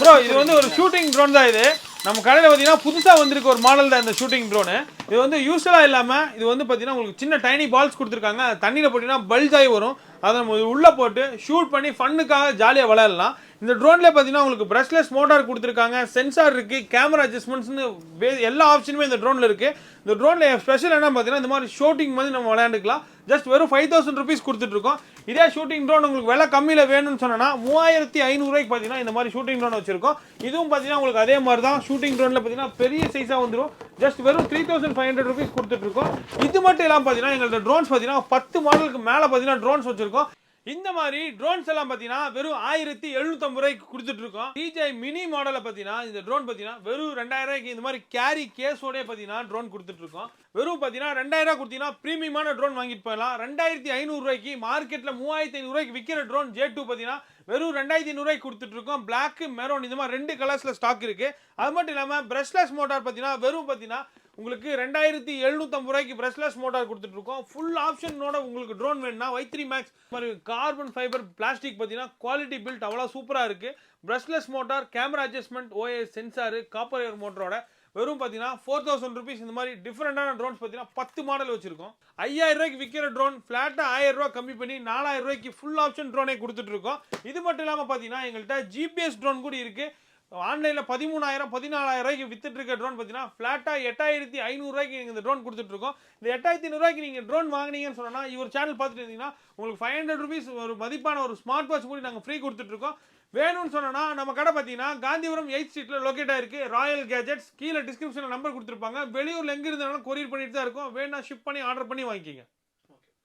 Bro இது வந்து ஒரு ஷூட்டிங் ட்ரோன் தான் இது. நம்ம கடையில் பார்த்தீங்கன்னா புதுசாக வந்திருக்க ஒரு மாடல் தான் இந்த ஷூட்டிங் ட்ரோனு இது வந்து யூஸ்வலாக இல்லாமல் இது வந்து பார்த்தீங்கன்னா உங்களுக்கு சின்ன டைனி பால்ஸ் கொடுத்துருக்காங்க. தண்ணியில் போட்டிங்கன்னா பல்ஜ் ஆகி வரும். அதை நம்ம உள்ளே போட்டு ஷூட் பண்ணி ஃபன்னுக்காக ஜாலியாக விளையாடலாம். இந்த ட்ரோன்ல பார்த்தீங்கன்னா உங்களுக்கு ப்ரஷ்லெஸ் மோட்டார் கொடுத்துருக்காங்க. சென்சார் இருக்கு கேமரா அட்ஜஸ்ட்மெண்ட்ஸ்னு எல்லா ஆப்ஷனுமே இந்த ட்ரோனில் இருக்கு. இந்த ட்ரோனில் ஸ்பெஷல் என்ன பார்த்தீங்கன்னா இந்த மாதிரி ஷூட்டிங் மாதிரி நம்ம விளையாண்டுக்கலாம். ஜஸ்ட் வெறும் ஃபைவ் தௌசண்ட் ருபீஸ் கொடுத்துட்ருக்கோம் இதே ஷூட்டிங் ட்ரோன் உங்களுக்கு விலை கம்மியில் வேணும்னு சொன்னால் மூவாயிரத்தி ஐநூறுரூவாய்க்கு பார்த்தீங்கன்னா இந்த மாதிரி ஷூட்டிங் ட்ரோன் வச்சிருக்கோம். இதுவும் பார்த்தீங்கன்னா உங்களுக்கு அதே மாதிரி தான். ஷூட்டிங் ட்ரோனில் பார்த்தீங்கன்னா பெரிய சைஸாக வந்துடும் ஜஸ்ட் வெறும் three thousand five hundred rupees கொடுத்துட்ருக்கோம் இது மட்டும் இல்லாமல் பார்த்தீங்கன்னா எங்கள்கிட்ட ட்ரோன்ஸ் பார்த்தீங்கன்னா பத்து மாடலுக்கு மேலே பார்த்தீங்கன்னா ட்ரோன்ஸ் வச்சிருக்கோம். இந்த மாதிரி ட்ரோன்ஸ் எல்லாம் பார்த்தீங்கன்னா வெறும் ஆயிரத்தி எழுநூத்தம்பது ரூபாய்க்கு கொடுத்துட்டு இருக்கோம். டிஜே மினி மாடலை பார்த்தீங்கன்னா இந்த ட்ரோன் பார்த்தீங்கன்னா வெறும் ரெண்டாயிரம் ரூபாய்க்கு இந்த மாதிரி கேரி கேஸோடய பார்த்தீங்கன்னா ட்ரோன் கொடுத்துட்டு இருக்கோம். வெறும் பார்த்தீங்கன்னா ரெண்டாயிரம் கொடுத்தீங்கன்னா ப்ரீமியமான ட்ரோன் வாங்கிட்டு போயிடலாம். ரெண்டாயிரத்தி ஐநூறுரூவாய்க்கு மார்க்கெட்டில் மூவாயிரத்தி ஐநூறுரூவாய்க்கு விற்கிற ட்ரோன் ஜே டூ பார்த்தீங்கன்னா வெறும் ரெண்டாயிரத்தி ஐநூறுரூவாய்க்கு கொடுத்துட்டு இருக்கோம். பிளாக் மெரோன் இந்த மாதிரி ரெண்டு கலர்ஸில் ஸ்டாக் இருக்குது அது மட்டும் இல்லாமல் பிரஷ்லெஸ் மோட்டார் பார்த்தீங்கன்னா வெறும் பார்த்தீங்கன்னா உங்களுக்கு ரெண்டாயிரத்தி எழுநூத்தம்பது ரூபாய்க்கு பிரஷ்லெஸ் மோட்டார் கொடுத்துட்டு இருக்கோம். ஃபுல் ஆப்ஷனோட உங்களுக்கு ட்ரோன் வேணும்னா வை த்ரீ மேக்ஸ் மாதிரி கார்பன் ஃபைபர் பிளாஸ்டிக் பார்த்தீங்கன்னா குவாலிட்டி பில்ட் அவ்வளோ சூப்பராக இருக்குது brushless motor camera adjustment OS sensor copper air மோட்டரோட வெறும் பார்த்தீங்கன்னா ஃபோர் தௌசண்ட் ருபீஸ் இந்த மாதிரி டிஃப்ரெண்டான ட்ரோன்ஸ் பார்த்தீங்கன்னா பத்து மாடல் வச்சிருக்கோம். ஐயாயிரம் ரூபாய்க்கு விற்கிற ட்ரோன் ஃப்ளாட்டாக ஆயிரம் ரூபா கம்மி பண்ணி நாலாயிரம் ரூபாய்க்கு ஃபுல் ஆப்ஷன் ட்ரோனே கொடுத்துட்டு இருக்கோம். இது மட்டும் இல்லாமல் பார்த்தீங்கன்னா எங்கள்கிட்ட ஜிபிஎஸ் ட்ரோன் கூட இருக்குது ஆன்லைனில் பதிமூணாயிரம் பதினாலாயிரம் ரூபாய்க்கு வித்துட்டு இருக்க ட்ரோன் பார்த்தீங்கன்னா ஃப்ளாட்டாக எட்டாயிரத்தி ஐநூறுரூவாய்க்கு நீங்கள் இந்த ட்ரோன் கொடுத்துட்ருக்கோம் இந்த எட்டாயிரத்தி ஐநூறுரூவாய்க்கு நீங்கள் ட்ரோன் வாங்குனீங்கன்னு சொன்னால் இவர் சேனல் பார்த்துட்டு இருந்தீங்கன்னா உங்களுக்கு ஃபைவ் ஹண்ட்ரட் ருபீஸ் ஒரு மதிப்பான ஒரு ஸ்மார்ட் வாட்ச் கூட நாங்கள் ஃப்ரீ கொடுத்துட்ருக்கோம் வேணும்னு சொன்னோன்னா நம்ம கடை பார்த்தீங்கன்னா காந்திபுரம் எயிட் ஸ்ட்ரீட்டில் லொக்கேட் ஆயிருக்கு. ராயல் கேஜெட்ஸ் கீழே டிஸ்கிரிப்ஷனில் நம்பர் கொடுத்துருப்பாங்க. வெளியூரில் எங்கே இருந்தாலும் கொரியர் பண்ணிட்டு தான் இருக்கும். வேணா ஷிப் பண்ணி ஆர்டர் பண்ணி வாங்கிக்கிங்க.